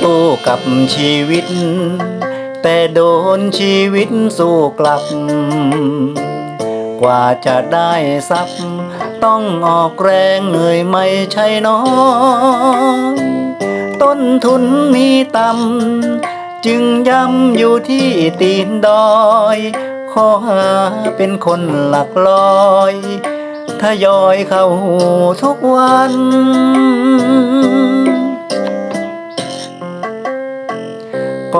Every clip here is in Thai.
สู้กับชีวิต แต่โดนชีวิตสู้กลับ กว่าจะได้ทรัพย์ ต้องออกแรงเหนื่อยไม่ใช่น้อยต้นทุนมีต่ำจึงย้ำอยู่ที่ตีนดอยขอหาเป็นคนหลักลอยทยอยเข้าทุกวัน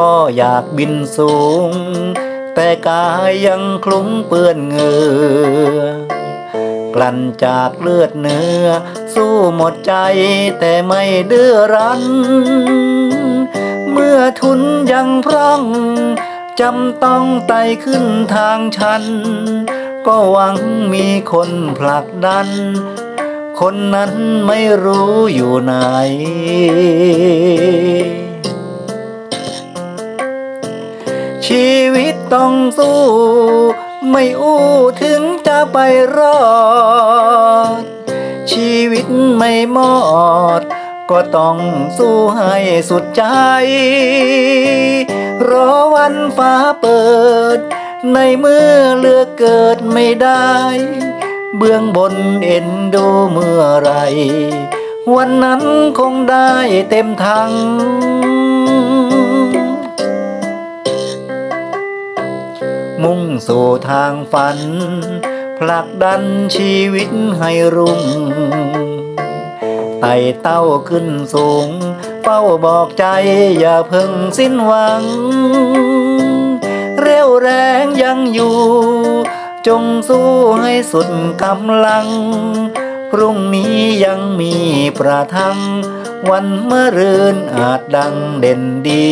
ก็อยากบินสูง แต่กายยังคลุ้งเปื้อนเหงื่อกลั่นจากเลือดเนื้อ สู้หมดใจแต่ไม่ดื้อรั้น เมื่อทุนยังพร่องจำต้องไต่ขึ้นทางชัน ก็หวังมีคนผลักดัน คนนั้นไม่รู้อยู่ไหน ต้องสู้ ไม่อู้ถึงจะไปรอด ชีวิตไม่หมดก็ต้องสู้ให้สุดใจ รอวันฟ้าเปิด ในเมื่อเลือกเกิดไม่ได้ เบื้องบนเอ็นดูเมื่อไร วันนั้นคงได้เต็มทัง มุ่งสู่ทางฝัน ผลักดันชีวิตให้รุ่ง ไต่เต้าขึ้นสูง เป้าบอกใจอย่าเพิ่งสิ้นหวัง เร็วแรงยังอยู่ จงสู้ให้สุดกำลัง พรุ่งนี้ยังมีประทังวันเมื่อรืนอาจดังเด่นดี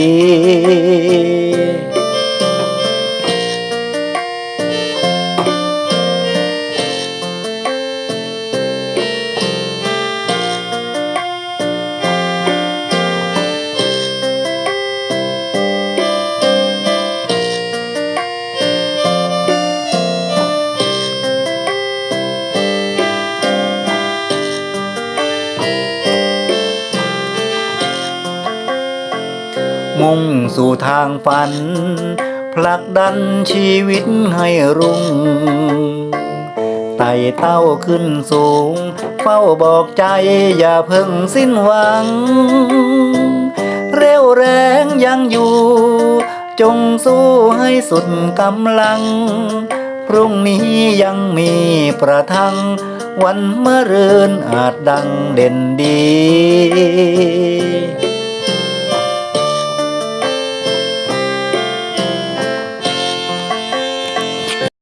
มุ่งสู่ทางฝัน ผลักดันชีวิตให้รุ่ง ไต่เต้าขึ้นสูง เฝ้าบอกใจอย่าเพิ่งสิ้นหวัง เร็วแรงยังอยู่ จงสู้ให้สุดกำลัง พรุ่งนี้ยังมีประทังวันเมื่อเรือนอาจดังเด่นดี